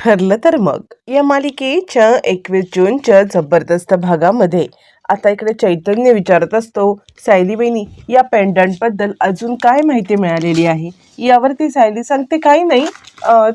ठरलं तर मग. या मालिकेच्या एकवीस जूनच्या जबरदस्त भागामध्ये आता इकडे चैतन्य विचारत असतो सायली बहिणी या पेंडंटबद्दल अजून काय माहिती मिळालेली आहे? यावरती सायली सांगते काही नाही.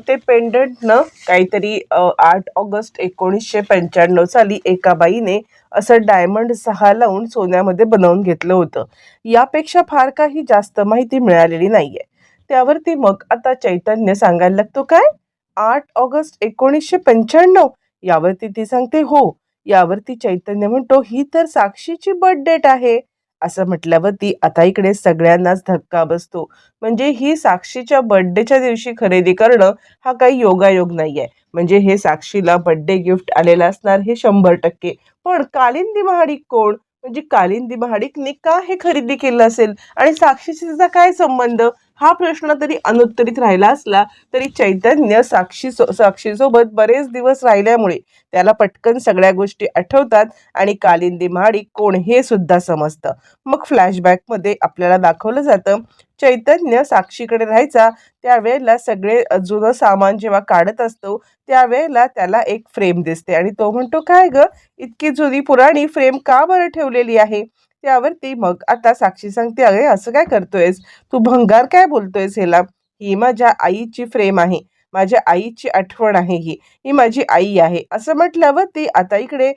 ते पेंडंटनं काहीतरी आठ ऑगस्ट एकोणीसशे पंच्याण्णव साली एका बाईने असं डायमंड सहा लावून सोन्यामध्ये बनवून घेतलं होतं. यापेक्षा फार काही जास्त माहिती मिळालेली नाहीये. त्यावरती मग आता चैतन्य सांगायला लागतो काय? आठ ऑगस्ट एकोणीसशे पंच्याण्णव. यावरती ती सांगते हो यावरती चैतन्य म्हणतो ही तर साक्षीची बर्थ डेट आहे. असं म्हटल्यावरती आता इकडे सगळ्यांनाच धक्का बसतो. म्हणजे ही साक्षीच्या बर्थडेच्या दिवशी खरेदी करणं हा काही योगायोग नाहीये. म्हणजे हे साक्षीला बर्थडे गिफ्ट आलेलं असणार हे शंभर टक्के. पण कालिंदी महाडिक कोण? म्हणजे कालिंदी महाडिकने का हे खरेदी केलं असेल? आणि साक्षीशी त्याचा काय संबंध? हा प्रश्न तरी अनुत्तरित राहिला असला तरी चैतन्य साक्षी साक्षीसोबत बरेच दिवस राहिल्यामुळे त्याला पटकन सगळ्या गोष्टी आठवतात आणि कालिंदी महाडिक कोण हे सुद्धा समजतं. मग फ्लॅशबॅकमध्ये आपल्याला दाखवलं जातं चैतन्य साक्षीकडे राहायचा त्यावेळेला सगळे जुनं सामान जेव्हा काढत असतो त्यावेळेला त्याला एक फ्रेम दिसते. आणि तो म्हणतो काय ग? इतकी जुनी पुराणी फ्रेम का बरं ठेवलेली आहे? त्यावरती मग आता साक्षी सांगते अरे असं काय करतोयस? तू भंगार काय बोलतोयस ह्याला? ही माझ्या आईची फ्रेम आहे. माझ्या आईची आठवण आहे ही. ही माझी आई आहे. असं म्हटल्यावर ती आता इकडे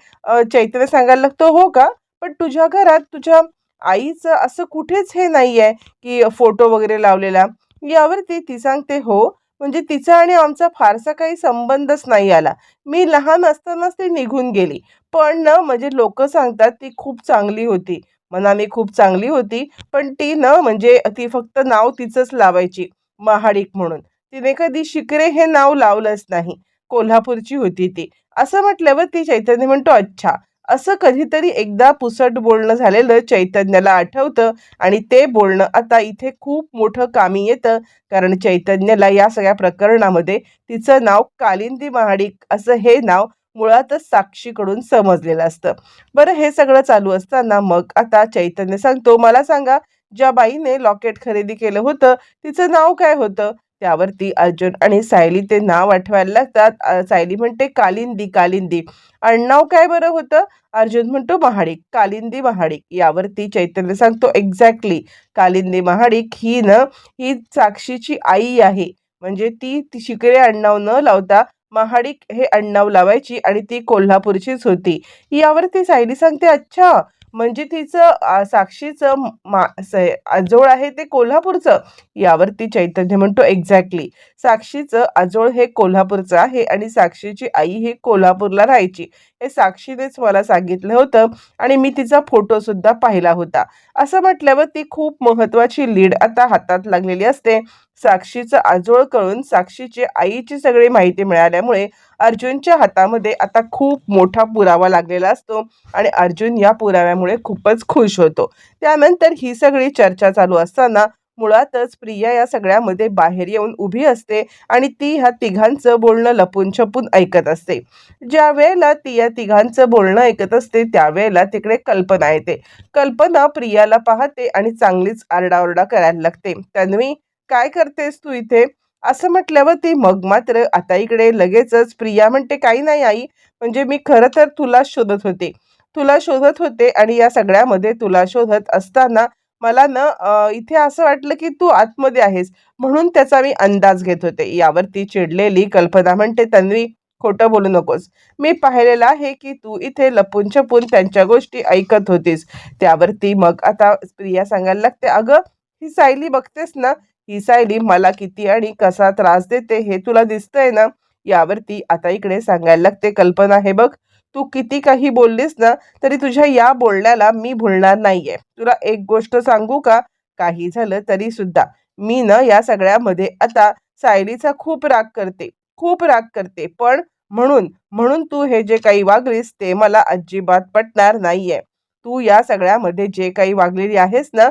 चैत्र सांगायला लागतो हो का? पण तुझ्या घरात तुझ्या आईचं असं कुठेच हे नाही आहे की फोटो वगैरे लावलेला? यावरती ती सांगते हो म्हणजे तिचा आणि आमचा फारसा काही संबंधच नाही आला. मी लहान असतानाच ती निघून गेली. पण ना म्हणजे लोक सांगतात ती खूप चांगली होती. मनाने खूप चांगली होती. पण ती न म्हणजे ती फक्त नाव तिचंच लावायची महाडिक म्हणून. तिने कधी शिकरे हे नाव लावलंच नाही. कोल्हापूरची होती ती. असं म्हटल्यावर ती चैतन्य म्हणतो अच्छा. असं कधीतरी एकदा पुसट बोलणं झालेलं चैतन्याला आठवतं आणि ते बोलणं आता इथे खूप मोठं कामी येतं. कारण चैतन्याला या सगळ्या प्रकरणामध्ये तिचं नाव कालिंदी महाडिक असं हे नाव मुळातच साक्षीकडून समजलेलं असतं. बरं हे सगळं चालू असताना मग आता चैतन्य सांगतो मला सांगा ज्या बाईने लॉकेट खरेदी केलं होतं तिचं नाव काय होतं? त्यावरती अर्जुन आणि सायली ते नाव आठवायला लागतात. सायली म्हणते कालिंदी कालिंदी. आडनाव काय बरं होतं? अर्जुन म्हणतो महाडिक कालिंदी महाडिक. यावरती चैतन्य सांगतो एक्झॅक्टली कालिंदी महाडिक ही न ही साक्षीची आई आहे. म्हणजे ती ती शिकरे आडनाव न लावता महाडिक हे आडनाव लावायची आणि ती कोल्हापूरचीच होती. यावरती सायली सांगते अच्छा म्हणजे तिचं साक्षीचं मा स- आजोळ आहे ते कोल्हापूरचं. यावरती चैतन्य म्हणतो एक्झॅक्टली साक्षीचं आजोळ हे कोल्हापूरचं आहे आणि साक्षीची आई हे कोल्हापूरला राहायची. हे साक्षीनेच मला सांगितलं होतं आणि मी तिचा फोटो सुद्धा पाहिला होता. असं म्हटल्यावर ती खूप महत्वाची लीड आता हातात लागलेली असते. साक्षीचं आजोळ कळून साक्षीची आईची सगळी माहिती मिळाल्यामुळे अर्जुनच्या हातामध्ये आता खूप मोठा पुरावा लागलेला असतो आणि अर्जुन या पुराव्यामुळे खूपच खुश होतो. त्यानंतर ही सगळी चर्चा चालू असताना मुळातच प्रिया या सगळ्यामध्ये बाहेर येऊन उभी असते आणि ती ह्या तिघांचं बोलणं लपून छपून ऐकत असते. ज्या वेळेला ती या तिघांचं बोलणं ऐकत असते त्यावेळेला तिकडे कल्पना येते. कल्पना प्रियाला पाहते आणि चांगलीच आरडाओरडा करायला लागते. तन्वी काय करतेस तू इथे? असं म्हटल्यावर ती मग मात्र आता इकडे लगेचच प्रिया म्हणते काही नाही आई म्हणजे मी खरं तर तुला शोधत होते. तुला शोधत होते आणि या सगळ्यामध्ये तुला शोधत असताना मला ना इथे असं वाटलं की तू आतमध्ये आहेस. म्हणून त्याचा मी अंदाज घेत होते. यावरती चिडलेली कल्पना म्हणते तन्वी खोटं बोलू नकोस. मी पाहिलेलं आहे की तू इथे लपून छपून त्यांच्या गोष्टी ऐकत होतीस. त्यावरती मग आता प्रिया सांगायला लागते अगं ही सायली बघतेस ना? ही सायली मला किती आणि कसा त्रास देते हे तुला दिसतंय ना? यावरती आता इकडे सांगायला लागते कल्पना. हे बघ तू किती काही बोललीस ना तरी तुझ्या या बोलण्याला मी भुलणार नाहीये. तुला एक गोष्ट सांगू का? काही झालं तरी सुद्धा. मी ना या सगळ्यामध्ये आता सायलीचा खूप राग करते खूप राग करते. पण म्हणून म्हणून तू हे जे काही वागलीस ते मला अजिबात पटणार नाहीये. तू या सगळ्यामध्ये जे काही वागलेली आहेस ना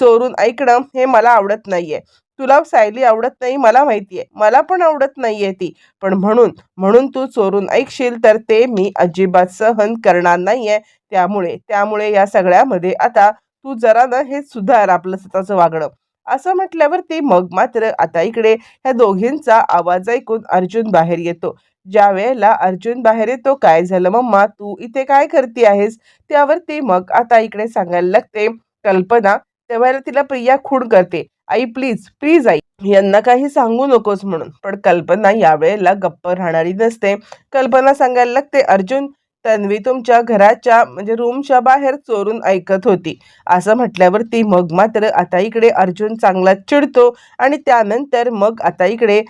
चोरून ऐकणं हे मला आवडत नाहीये. तुला सायली आवडत नाही मला माहितीये. मला पण आवडत नाहीये ती. पण म्हणून म्हणून तू चोरून ऐकशील तर ते मी अजिबात सहन करणार नाहीये. त्यामुळे त्यामुळे या सगळ्यामध्ये आता तू जरा ना हे सुधार आपलं स्वतःचं वागणं. असं म्हटल्यावरती मग मात्र आता इकडे ह्या दोघींचा आवाज ऐकून अर्जुन बाहेर येतो. ज्या वेळेला अर्जुन बाहेर येतो काय झालं मम्मा? तू इथे काय करते आहेस? त्यावरती मग आता इकडे सांगायला लागते कल्पना. तेव्हा तिला प्रिया खूण करते. आई प्लीज प्लीज आई यांना काही सांगू नकोस म्हणून. पण कल्पना यावेळेला गप्प राहणारी नसते. कल्पना सांगायला लागते अर्जुन तन्वी तुमच्या घराच्या म्हणजे रूमच्या बाहेर चोरून ऐकत होती. असं म्हटल्यावरती मग मात्र आता इकडे अर्जुन चांगला चिडतो आणि त्यानंतर मग आता इकडे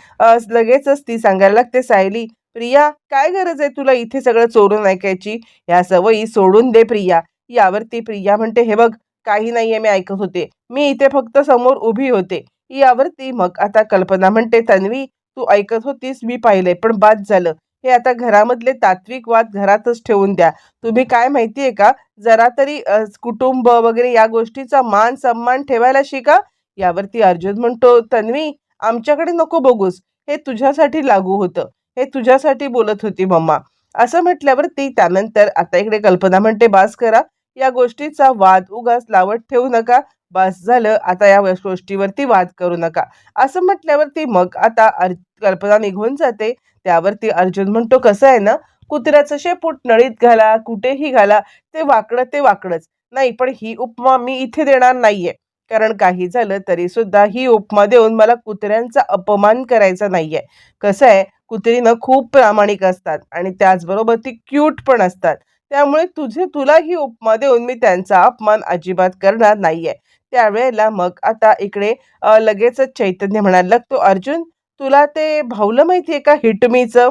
लगेचच ती सांगायला लागते सायली प्रिया काय गरज आहे तुला इथे सगळं चोरून ऐकायची? या सवयी सोडून दे प्रिया. यावरती प्रिया म्हणते हे बघ काही नाहीये मी ऐकत होते. मी इथे फक्त समोर उभी होते. यावरती मग आता कल्पना म्हणते तन्वी तू ऐकत होतीस मी पाहिलंय पण बाद झालं. हे आता घरामधले तात्विक वाद घरातच ठेवून द्या. तुम्ही काय माहितीये का? जरा तरी कुटुंब वगैरे या गोष्टीचा मान सन्मान ठेवायला शिका. यावरती अर्जुन म्हणतो तन्वी आमच्याकडे नको बघूस. हे तुझ्यासाठी लागू होतं. हे तुझ्यासाठी बोलत होती मम्मा. असं म्हटल्यावरती त्यानंतर आता इकडे कल्पना म्हणते बास करा. या गोष्टीचा वाद उगाच लावत ठेवू नका. बस झालं. आता या गोष्टीवरती वाद करू नका. असं म्हटल्यावरती मग आता कल्पना निघून जाते. त्यावरती अर्जुन म्हणतो कसं आहे ना? कुत्र्याचं शेपूट नळीत घाला कुठेही घाला. ते वाकडं ते वाकडंच. नाही पण ही उपमा मी इथे देणार नाहीये. कारण काही झालं तरी सुद्धा ही उपमा देऊन मला कुत्र्यांचा अपमान करायचा नाहीये. कसं आहे? कुत्रीनं खूप प्रामाणिक असतात आणि त्याचबरोबर ती क्यूट पण असतात. त्यामुळे तुझे तुला ही उपमा देऊन मी त्यांचा अपमान अजिबात करणार नाहीये. त्यावेळेला मग आता इकडे लगेचच चैतन्य म्हणायला लागतो अर्जुन तुला ते भावलं माहितीये का हिटमीचं?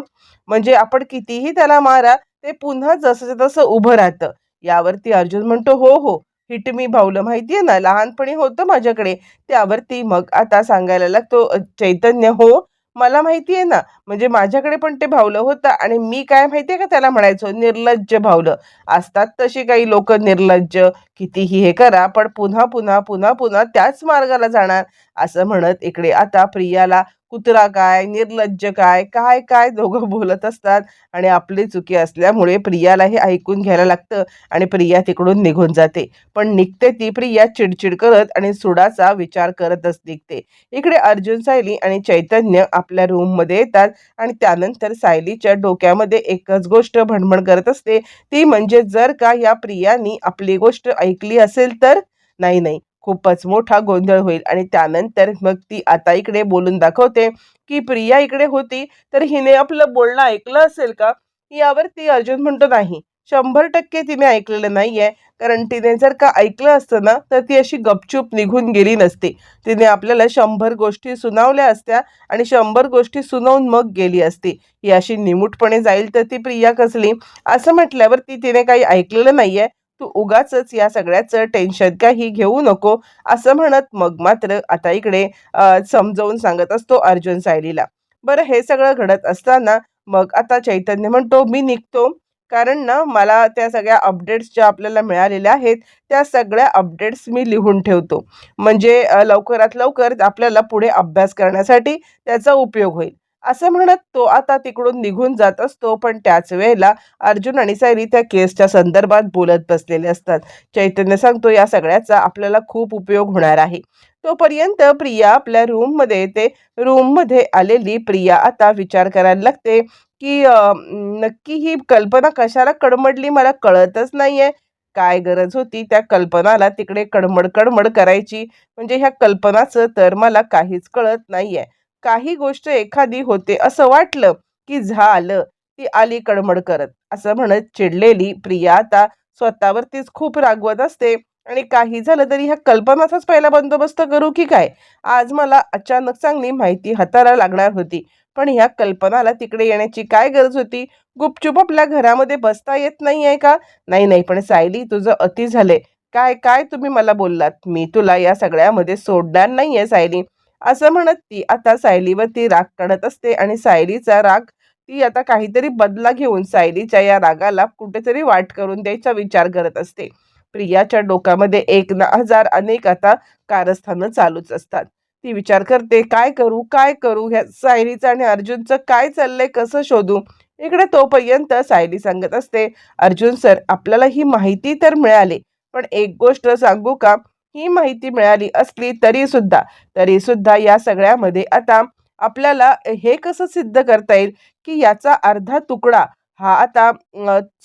म्हणजे आपण कितीही त्याला मारा ते पुन्हा जसं तसं उभं राहतं. यावरती अर्जुन म्हणतो हो हो हिटमी भावलं माहितीये ना लहानपणी होतं माझ्याकडे. त्यावरती मग आता सांगायला लागतो चैतन्य हो मला माहिती आहे ना म्हणजे माझ्याकडे पण ते भावलं होतं आणि मी काय माहिती आहे का त्याला म्हणायचो? निर्लज्ज भावलं. असतात तशी काही लोक निर्लज्ज. कितीही हे करा पण पुन्हा पुन्हा पुन्हा पुन्हा त्याच मार्गाला जाणार असं म्हणत इकडे. आता प्रियाला कुत्रा काय निर्लज्ज काय काय काय दोघं बोलत असतात आणि आपली चुकी असल्यामुळे प्रियाला हे ऐकून घ्यायला लागतं आणि प्रिया तिकडून निघून जाते. पण निघते ती प्रिया चिडचिड करत आणि सुडाचा विचार करतच निघते. इकडे अर्जुन सायली आणि चैतन्य आपल्या रूममध्ये येतात आणि त्यानंतर सायलीच्या डोक्यामध्ये एकच गोष्ट भणभण करत असते. ती म्हणजे जर का या प्रियानी आपली गोष्ट ऐकली असेल तर? नाही नाही. खूपच मोठा गोंधळ होईल. आणि त्यानंतर मग ती आता इकडे बोलून दाखवते की प्रिया इकडे होती तर हिने आपलं बोलणं ऐकलं असेल का? यावर ती अर्जुन म्हणतो नाही. शंभर टक्के तिने ऐकलेलं नाहीये. कारण तिने जर का ऐकलं असतं ना तर ती अशी गपचूप निघून गेली नसती. तिने आपल्याला शंभर गोष्टी सुनावल्या असत्या आणि शंभर गोष्टी सुनावून मग गेली असती. ही अशी निमूटपणे जाईल तर ती प्रिया कसली? असं म्हटल्यावरती तिने काही ऐकलेलं नाहीये. तू उगाच या सगळ्याचं टेन्शन काही घेऊ नको असं म्हणत मग मात्र आता इकडे समजावून सांगत असतो अर्जुन सायलीला. बरं हे सगळं घडत असताना मग आता चैतन्य म्हणतो मी निघतो. कारण ना मला त्या सगळ्या अपडेट्स ज्या आपल्याला मिळालेल्या आहेत त्या सगळ्या अपडेट्स मी लिहून ठेवतो. म्हणजे लवकरात लवकर आपल्याला पुढे अभ्यास करण्यासाठी त्याचा उपयोग होईल. असं म्हणत तो आता तिकडून निघून जात असतो पण त्याच वेळेला अर्जुन आणि सायली त्या केसच्या संदर्भात बोलत बसलेले असतात. चैतन्य सांगतो या सगळ्याचा आपल्याला खूप उपयोग होणार आहे. तोपर्यंत प्रिया आपल्या रूममध्ये येते. रूममध्ये आलेली प्रिया आता विचार करायला लागते की नक्की ही कल्पना कशाला कडमडली मला कळतच नाही आहे काय गरज होती त्या कल्पनाला तिकडे कडमड कडमड करायची? म्हणजे ह्या कल्पनाचं तर मला काहीच कळत नाही आहे काही गोष्ट एखादी होते असं वाटलं की झालं ती आली कडमड करत. असं म्हणत चिडलेली प्रिया आता स्वतःवरतीच खूप रागवत असते. आणि काही झालं तरी ह्या कल्पनाचाच पहिला बंदोबस्त करू की काय? आज मला अचानक चांगली माहिती हाताला लागणार होती. पण ह्या कल्पनाला तिकडे येण्याची काय गरज होती? गुपचूप आपल्या घरामध्ये बसता येत नाही आहे का? नाही नाही पण सायली तुझं अति झाले काय काय तुम्ही मला बोललात? मी तुला या सगळ्यामध्ये सोडणार नाही आहे सायली. असं म्हणत ती आता सायलीवरती राग काढत असते आणि सायलीचा राग ती आता काहीतरी बदला घेऊन सायलीच्या या रागाला कुठेतरी वाट करून द्यायचा विचार करत असते. प्रियाच्या डोक्यामध्ये एक ना हजार अनेक आता कारस्थानं चालूच असतात. ती विचार करते काय करू काय करू? ह्या सायलीचं आणि अर्जुनचं काय चाललंय? कसं शोधू? इकडे तोपर्यंत सायली सांगत असते अर्जुन सर आपल्याला ही माहिती तर मिळाली पण एक गोष्ट सांगू का? ही माहिती मिळाली असली तरी सुद्धा तरी सुद्धा या सगळ्यामध्ये आता आपल्याला हे कसं सिद्ध करता येईल की याचा अर्धा तुकडा हा आता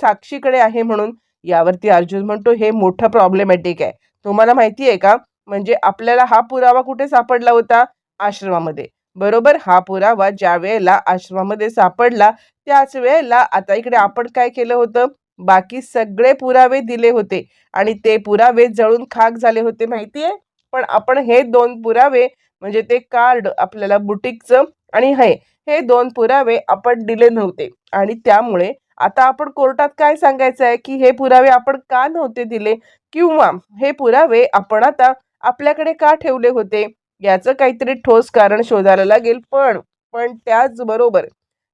साक्षीकडे आहे म्हणून यावरती अर्जुन म्हणतो हे मोठं प्रॉब्लेमॅटिक आहे. तुम्हाला माहिती आहे का? म्हणजे आपल्याला हा पुरावा कुठे सापडला होता? आश्रमामध्ये. बरोबर? हा पुरावा ज्या वेळेला आश्रमामध्ये सापडला त्याच वेळेला आता इकडे आपण काय केलं होतं? बाकी सगळे पुरावे दिले होते. आणि ते पुरावे जळून खाक झाले होते माहिती आहे पण आपण हे दोन पुरावे म्हणजे ते कार्ड आपल्याला बुटीकचं आणि हे हे दोन पुरावे आपण दिले नव्हते. आणि त्यामुळे आता आपण कोर्टात काय सांगायचं आहे की हे पुरावे आपण का नव्हते दिले? किंवा हे पुरावे आपण आता आपल्याकडे का ठेवले होते? याचं काहीतरी ठोस कारण शोधायला लागेल पण पण त्याचबरोबर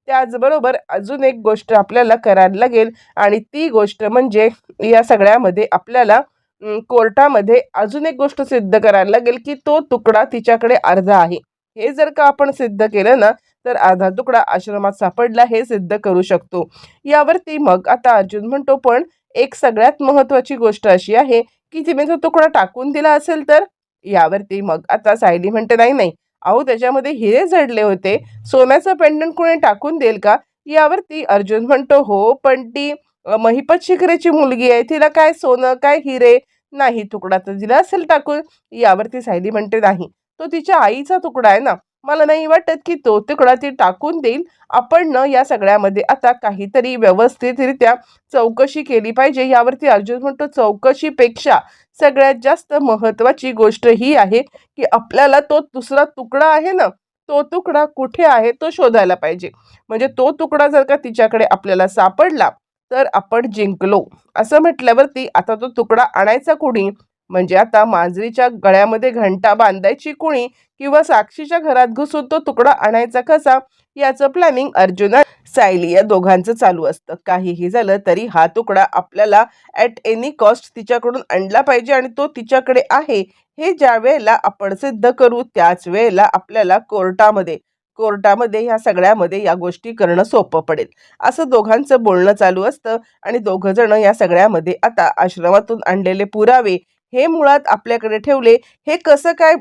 त्याचबरोबर अजून एक गोष्ट आपल्याला करायला लागेल आणि ती गोष्ट म्हणजे या सगळ्यामध्ये आपल्याला कोर्टामध्ये अजून एक गोष्ट सिद्ध करायला लागेल की तो तुकडा तिच्याकडे अर्धा आहे. हे जर का आपण सिद्ध केलं ना तर अर्धा तुकडा आश्रमात सापडला हे सिद्ध करू शकतो. यावरती मग आता अर्जुन म्हणतो पण एक सगळ्यात महत्त्वाची गोष्ट अशी आहे की तिने तो तुकडा टाकून दिला असेल तर? यावरती मग आता सायली म्हणते नाही नाही. अहो त्याच्यामध्ये हिरे जडले होते. सोन्याचं पेंडंट कोणी टाकून देईल का? यावरती अर्जुन म्हणतो हो पण ती महिपत शिखरेची मुलगी आहे. तिला काय सोनं काय हिरे? नाही तुकडा तर दिला असेल टाकून. यावरती सायली म्हणते नाही. तो तिच्या आईचा तुकडा आहे ना. मला नाही वाटत की तो तुकडा ती टाकून देईल. आपण न या सगळ्यामध्ये आता काहीतरी व्यवस्थितरित्या चौकशी केली पाहिजे. यावरती अर्जुन म्हणतो चौकशीपेक्षा सगळ्यात जास्त महत्त्वाची गोष्ट ही आहे की आपल्याला तो दुसरा तुकडा आहे ना तो तुकडा कुठे आहे तो शोधायला पाहिजे. म्हणजे तो तुकडा जर का तिच्याकडे आपल्याला सापडला तर आपण जिंकलो. असं म्हटल्यावरती आता तो तुकडा आणायचा कुणी? म्हणजे आता मांजरीच्या गळ्यामध्ये घंटा बांधायची कुणी किंवा साक्षीच्या घरात घुसून तो तुकडा आणायचा कसा याचं प्लॅनिंग अर्जुना सायली या दोघांचं चालू असतं. काहीही झालं तरी हा तुकडा आपल्याला ॲट एनी कॉस्ट तिच्याकडून आणला पाहिजे आणि तो तिच्याकडे आहे. हे ज्या वेळेला आपण सिद्ध करू त्याच वेळेला आपल्याला कोर्टामध्ये कोर्टामध्ये ह्या सगळ्यामध्ये या गोष्टी करणं सोपं पडेल. असं दोघांचं बोलणं चालू असतं आणि दोघं जण या सगळ्यामध्ये आता आश्रमातून आणलेले पुरावे हे मुळात आपल्याकडे ठेवले हे कसं काय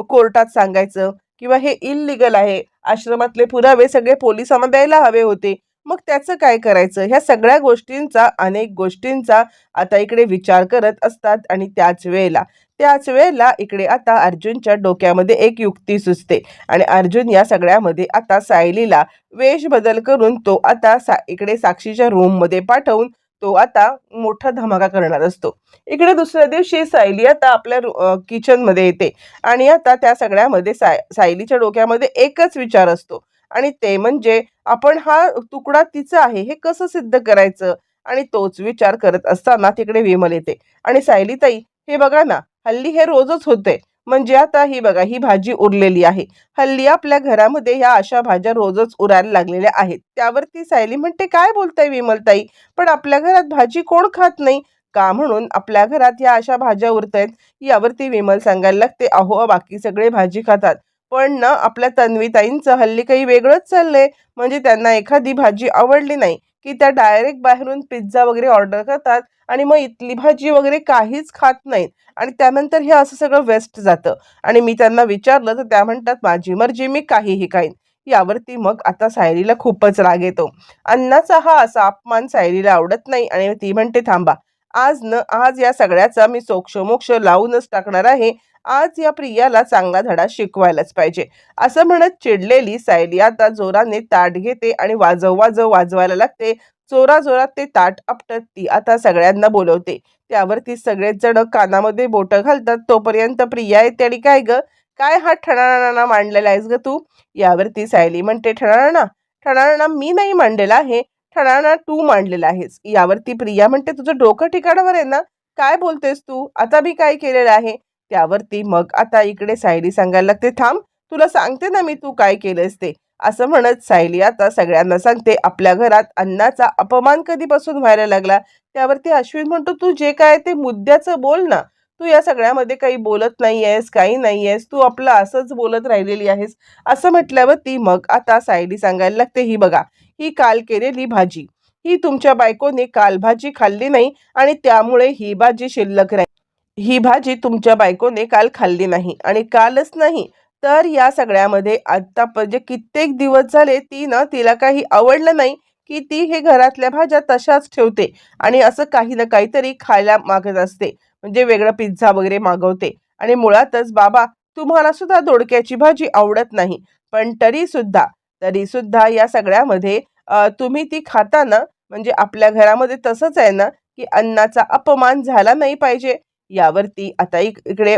कोर्टात सांगायचं? किंवा हे इलिगल आहे आश्रमातले पुरावे सगळे पोलिसांना द्यायला हवे होते. मग त्याचं काय करायचं? ह्या सगळ्या गोष्टींचा अनेक गोष्टींचा आता इकडे विचार करत असतात आणि त्याच वेळेला त्याच वेळेला इकडे आता अर्जुनच्या डोक्यामध्ये एक युक्ती सुचते आणि अर्जुन या सगळ्यामध्ये आता सायलीला वेश बदल करून तो आता सा इकडे साक्षीच्या रूममध्ये पाठवून तो आता मोठा धमाका करणार असतो. इकडे दुसऱ्या दिवशी सायली आता आपल्या किचनमध्ये येते. आणि आता त्या सगळ्यामध्ये साय सायलीच्या डोक्यामध्ये एकच विचार असतो. आणि ते म्हणजे आपण हा तुकडा तिचा आहे हे कसं सिद्ध करायचं? आणि तोच विचार करत असताना तिकडे विमल येते. आणि सायलीताई हे बघा ना हल्ली हे रोजच होते म्हणजे आता ही बघा ही भाजी उरलेली आहे. हल्ली आपल्या घरामध्ये ह्या अशा भाज्या रोजच उरायला लागलेल्या आहेत. त्यावरती सायली म्हणते काय बोलताय विमलताई? पण आपल्या घरात भाजी कोण खात नाही? का म्हणून आपल्या घरात या अशा भाज्या उरतायत यावरती विमल सांगायला लागते अहो बाकी सगळे भाजी खातात. पण ना आपल्या तन्वीताईंचं हल्ली काही वेगळंच चाललंय. म्हणजे त्यांना एखादी भाजी आवडली नाही की त्या डायरेक्ट बाहेरून पिझ्झा वगैरे ऑर्डर करतात आणि मग इथली भाजी वगैरे काहीच खात नाहीत. आणि त्यानंतर हे असं सगळं वेस्ट जातं. आणि मी त्यांना विचारलं तर त्या म्हणतात माझी मर्जी मी काहीही खाईन. यावरती मग आता सायरीला खूपच राग येतो. अन्नाचा हा असा अपमान सायरीला आवडत नाही. आणि ती म्हणते थांबा. आज न आज या सगळ्याचा मी सोक्षमोक्ष लावूनच टाकणार आहे. आज या प्रियाला चांगला धडा शिकवायलाच पाहिजे. असं म्हणत चिडलेली सायली आता जोराने ताट घेते आणि वाजव वाजव वाजवायला लागते. जोरा जोरात ते ताट आपटत ती आता सगळ्यांना बोलवते. त्यावरती सगळेच जण कानामध्ये बोटं घालतात. तोपर्यंत प्रिया येते आणि काय ग? काय हा ठणाणा मांडलेला आहेस ग तू? यावरती सायली म्हणते ठणाणा ठणाणा मी नाही मांडलेला आहे. ठणाणा तू मांडलेला आहेस. यावरती प्रिया म्हणते तुझं डोकं ठिकाणावर आहे ना? काय बोलतेस तू? आता मी काय केलेलं आहे? त्यावरती मग आता इकडे सायली सांगायला लागते थांब तुला सांगते ना मी तू काय केलंस ते. असं म्हणत सायली आता सगळ्यांना सांगते आपल्या घरात अन्नाचा अपमान कधीपासून व्हायला लागला? त्यावरती अश्विन म्हणतो तू जे काय ते मुद्द्याचं बोल ना. तू या सगळ्यामध्ये काही बोलत नाही आहेस काही नाही आहेस तू आपलं असंच बोलत राहिलेली आहेस. असं म्हटल्यावरती मग आता सायली सांगायला लागते ही बघा ही काल केलेली भाजी. ही तुमच्या बायकोने काल भाजी खाल्ली नाही आणि त्यामुळे ही भाजी शिल्लक राहील. ही भाजी तुमच्या बायकोने काल खाल्ली नाही आणि कालच नाही. तर या सगळ्यामध्ये आत्ता म्हणजे कित्येक दिवस झाले ती ना तिला काही आवडलं नाही की ती हे घरातल्या भाज्या तशाच ठेवते आणि असं काही ना काहीतरी खायला मागत असते. म्हणजे वेगळं पिझ्झा वगैरे मागवते आणि मुळातच बाबा तुम्हाला सुद्धा दोडक्याची भाजी आवडत नाही. पण तरी सुद्धा तरी सुद्धा या सगळ्यामध्ये तुम्ही ती खाताना म्हणजे आपल्या घरामध्ये तसंच आहे ना की अन्नाचा अपमान झाला नाही पाहिजे. यावरती आता इकडे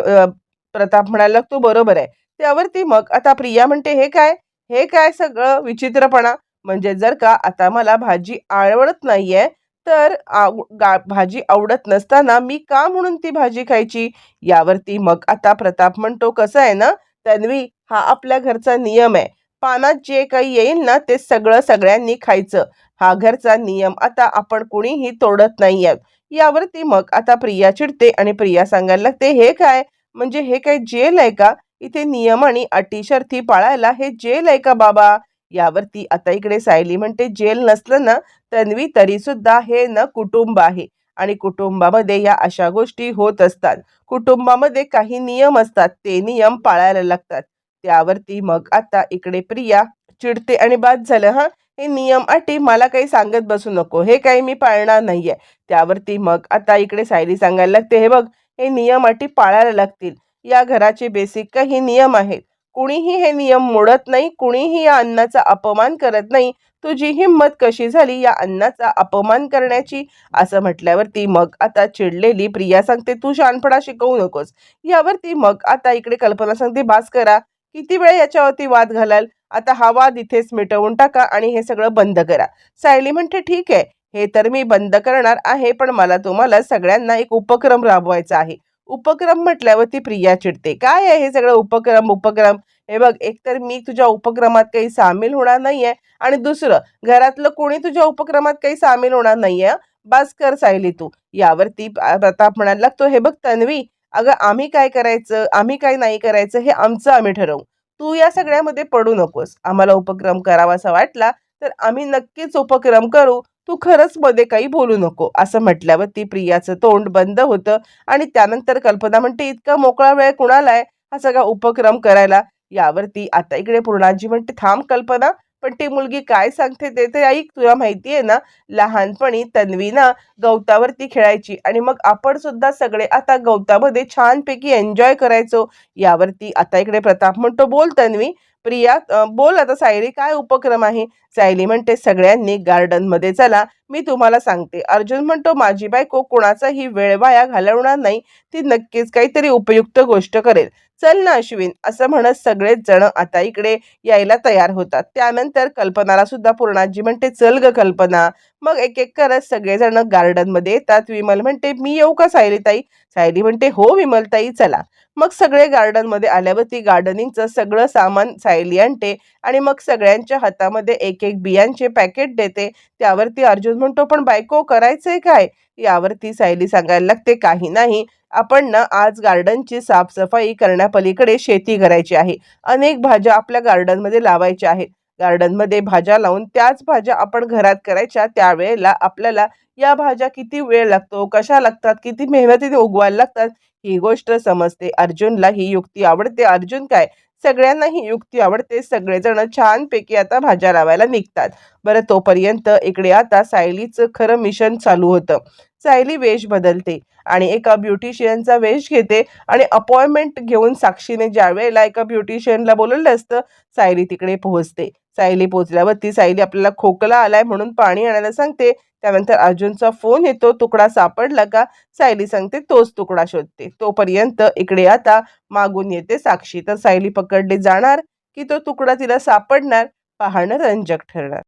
प्रताप म्हणायला लागतो बरोबर आहे. त्यावरती मग आता प्रिया म्हणते हे काय? हे काय सगळं विचित्रपणा? म्हणजे जर का आता मला भाजी आवडत नाहीये तर आव- गा- भाजी आवडत नसताना मी का म्हणून ती भाजी खायची? यावरती मग आता प्रताप म्हणतो कसं आहे ना तन्वी हा आपल्या घरचा नियम आहे. पानात जे काही येईल ना ते सगळं सगळ्यांनी खायचं. हा घरचा नियम. आता आपण कुणीही तोडत नाही आहोत यावरती मग आता प्रिया चिडते आणि प्रिया सांगायला लागते हे काय? म्हणजे हे काय जेल आहे का? इथे नियम आणि अटी शर्थी पाळायला हे जेल आहे का बाबा? यावरती आता इकडे सायली म्हणते जेल नसलं ना तन्वी तरी सुद्धा हे न कुटुंब आहे. आणि कुटुंबामध्ये या अशा गोष्टी होत असतात. कुटुंबामध्ये काही नियम असतात ते नियम पाळायला लागतात. त्यावरती मग आता इकडे प्रिया चिडते आणि बाद झालं हा हे नियम अटी मला काही सांगत बसू नको हे काही मी पाळणार नाहीये. त्यावरती मग आता इकडे सायली सांगायला लागते हे बघ हे नियम अटी पाळायला लागतील. या घराचे बेसिक काही नियम आहेत. कुणीही हे नियम मोडत नाही कुणीही या अन्नाचा अपमान करत नाही. तुझी हिंमत कशी झाली या अन्नाचा अपमान करण्याची? असं म्हटल्यावरती मग आता चिडलेली प्रिया सांगते तू शहाणपणा शिकवू नकोस. यावरती मग आता इकडे कल्पना सांगते भास करा किती वेळ याच्यावरती वाद घालाल? आता हा वाद इथेच मिटवून टाका आणि हे सगळं बंद करा. सायली म्हणते ठीक आहे हे तर मी बंद करणार आहे पण मला तुम्हाला सगळ्यांना एक उपक्रम राबवायचा आहे. उपक्रम म्हटल्यावरती प्रिया चिडते काय आहे हे सगळं उपक्रम उपक्रम? हे बघ एकतर मी तुझ्या उपक्रमात काही सामील होणार नाहीये आणि दुसरं घरातलं कोणी तुझ्या उपक्रमात काही सामील होणार नाहीये? बस कर सायली तू. यावरती प्रताप म्हणायला लागतो हे बघ तन्वी अगं आम्ही काय करायचं? आम्ही काय नाही करायचं? हे आमचं आम्ही ठरवू. तू या सगळ्यामध्ये पडू नकोस. आम्हाला उपक्रम करावासा वाटला तर आम्ही नक्कीच उपक्रम करू. तू खरंच मध्ये काही बोलू नको. असं म्हटल्यावर ती प्रियाचं तोंड बंद होतं आणि त्यानंतर कल्पना म्हणते इतका मोकळा वेळ कुणाला आहे हा सगळा उपक्रम करायला? यावरती आता इकडे पूर्णाजी म्हणते थांब कल्पना. पण ती मुलगी काय सांगते ते तर ऐक तुला माहिती आहे ना लहानपणी तन्वीना गवतावरती खेळायची आणि मग आपण सुद्धा सगळे आता गवतामध्ये छानपैकी एन्जॉय करायचो. यावरती आता इकडे प्रताप म्हणतो बोल तन्वी प्रिया बोल आता सायली काय उपक्रम आहे? सायली म्हणते सगळ्यांनी गार्डनमध्ये चला मी तुम्हाला सांगते. अर्जुन म्हणतो माझी बायको कोणाचाही वेळ वाया घालवणार नाही ती नक्कीच काहीतरी उपयुक्त गोष्ट करेल. चल ना अश्विन असं म्हणत सगळेच जण आता इकडे यायला तयार होतात. त्यानंतर कल्पनाला सुद्धा पूर्णाजी म्हणते चल ग कल्पना. मग एक एक करत सगळेजण गार्डनमध्ये येतात. विमल म्हणते मी येऊ का सायलीताई? सायली म्हणते हो विमलताई चला. मग सगळे गार्डनमध्ये आल्यावरती गार्डनिंगचं सगळं सामान सायली आणते आणि मग सगळ्यांच्या हातामध्ये एक एक बियांचे पॅकेट देते. त्यावरती अर्जुन म्हणतो पण बायको करायचंय काय? यावरती सायली सांगायला लागते काही नाही. आपण ना आज गार्डनची साफसफाई करण्यापलीकडे शेती करायची आहे. अनेक भाज्या आपल्या गार्डनमध्ये लावायच्या आहेत. गार्डनमध्ये भाज्या लावून त्याच भाज्या आपण घरात करायच्या त्यावेळेला आपल्याला या भाज्या किती वेळ लागतो कशा लागतात किती मेहनतीने उगवायला लागतात ही गोष्ट समजते. अर्जुनला ही युक्ती आवडते. अर्जुन काय? सगळ्यांना ही युक्ती आवडते. सगळेजण छानपैकी आता भाज्या लावायला निघतात. बरं तोपर्यंत इकडे आता सायलीचं खरं मिशन चालू होतं. सायली वेश बदलते. आणि एका ब्युटिशियनचा वेश घेते आणि अपॉइंटमेंट घेऊन साक्षीने ज्या वेळेला एका ब्युटिशियनला बोलवलं असतं सायली तिकडे पोहोचते. सायली पोहोचल्यावरती सायली आपल्याला खोकला आलाय म्हणून पाणी आणायला सांगते. त्यानंतर अर्जुनचा फोन येतो तुकडा सापडला का? सायली सांगते तोच तुकडा शोधते. तोपर्यंत इकडे आता मागून येते साक्षी. तर सायली पकडली जाणार की तो तुकडा तिला सापडणार पाहणं रंजक ठरणार.